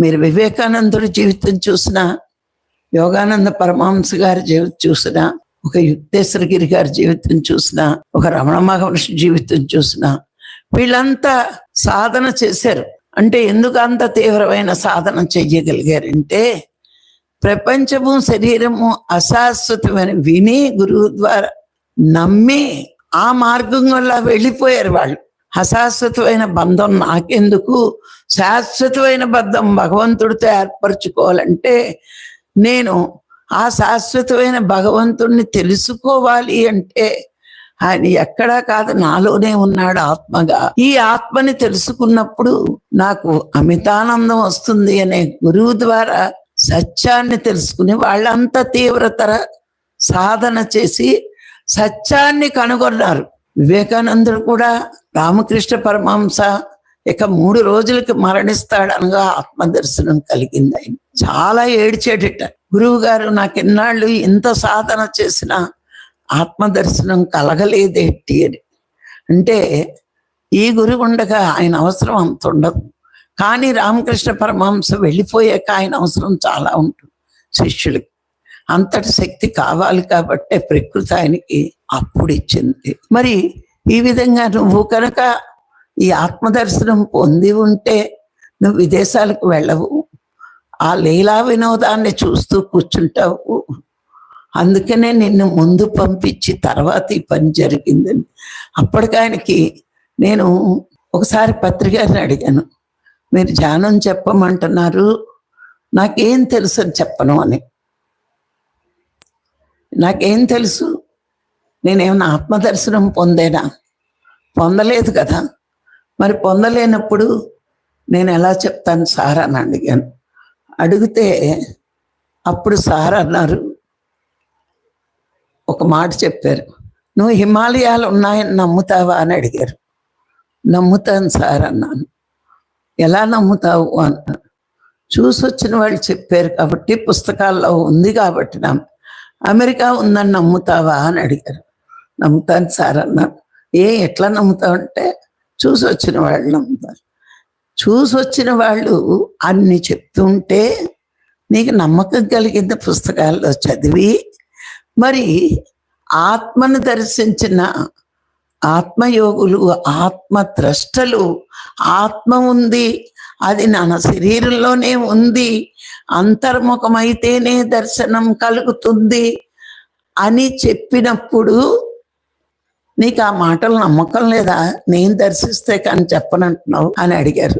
మీరు వివేకానందుడి జీవితం చూసినా యోగానంద పరమహంస గారి జీవితం చూసినా ఒక యుక్తేశ్వరగిరి గారి జీవితం చూసినా ఒక రమణ మహర్షి జీవితం చూసినా వీళ్ళంతా సాధన చేశారు. అంటే ఎందుకు అంత తీవ్రమైన సాధన చెయ్యగలిగారంటే ప్రపంచము శరీరము అశాశ్వతమైన విని గురువు ద్వారా నమ్మి ఆ మార్గం వల్ల వెళ్ళిపోయారు వాళ్ళు. అశాశ్వతమైన బంధం నాకెందుకు? శాశ్వతమైన బంధం భగవంతుడితో ఏర్పరచుకోవాలంటే నేను ఆ శాశ్వతమైన భగవంతుణ్ణి తెలుసుకోవాలి అంటే ఆయన ఎక్కడా కాదు నాలోనే ఉన్నాడు ఆత్మగా. ఈ ఆత్మని తెలుసుకున్నప్పుడు నాకు అమితానందం వస్తుంది అనే గురువు ద్వారా సత్యాన్ని తెలుసుకుని వాళ్ళంతా తీవ్రతర సాధన చేసి సత్యాన్ని కనుగొన్నారు. వివేకానందుడు కూడా రామకృష్ణ పరమహంస ఇక మూడు రోజులకి మరణిస్తాడనగా ఆత్మదర్శనం కలిగింది ఆయన. చాలా ఏడ్చేటట. గురువు గారు నాకు ఎన్నాళ్ళు ఇంత సాధన చేసినా ఆత్మదర్శనం కలగలేదేంటి అని. అంటే ఈ గురువు ఉండగా ఆయన అవసరం అంత ఉండదు. కానీ రామకృష్ణ పరమహంస వెళ్ళిపోయాక ఆయన అవసరం చాలా ఉంటుంది శిష్యులకి. అంతటి శక్తి కావాలి కాబట్టే ప్రకృతి ఆయనకి అప్పుడు ఇచ్చింది మరి ఈ విధంగా నువ్వు కనుక ఈ ఆత్మదర్శనం పొంది ఉంటే నువ్వు విదేశాలకు వెళ్ళవు. ఆ లీలా వినోదాన్ని చూస్తూ కూర్చుంటావు. అందుకనే నిన్ను ముందు పంపించి తర్వాత ఈ పని జరిగిందని. అప్పటికాయనకి నేను ఒకసారి పత్రికారిని అడిగాను. మీరు ధ్యానం చెప్పమంటున్నారు. నాకేం తెలుసు అని చెప్పను అని. నాకేం తెలుసు? నేనేమైనా ఆత్మదర్శనం పొందేనా? పొందలేదు కదా. మరి పొందలేనప్పుడు నేను ఎలా చెప్తాను సార్ అని అడిగాను. అడిగితే అప్పుడు సార్ అన్నారు ఒక మాట చెప్పారు. నువ్వు హిమాలయాలు ఉన్నాయని నమ్ముతావా అని అడిగారు. నమ్ముతాను సార్ అన్నాను. ఎలా నమ్ముతావు అన్నాను. చూసి వచ్చిన వాళ్ళు చెప్పారు కాబట్టి పుస్తకాల్లో ఉంది కాబట్టి నా అమెరికా ఉందని నమ్ముతావా అని అడిగారు. నమ్ముతాను సార్ అన్నాను ఏ ఎట్లా నమ్ముతా అంటే చూసి వచ్చిన వాళ్ళు నమ్ముతారు. చూసి వచ్చిన వాళ్ళు అన్ని చెప్తుంటే నీకు నమ్మకం కలిగింది పుస్తకాల్లో చదివి మరి ఆత్మను దర్శించిన ఆత్మయోగులు ఆత్మద్రష్టలు ఆత్మ ఉంది అది నా శరీరంలోనే ఉంది అంతర్ముఖమైతేనే దర్శనం కలుగుతుంది అని చెప్పినప్పుడు నీకు ఆ మాటలు నమ్మకం లేదా? నేను దర్శిస్తే కానీ చెప్పనంటున్నావు అని అడిగారు.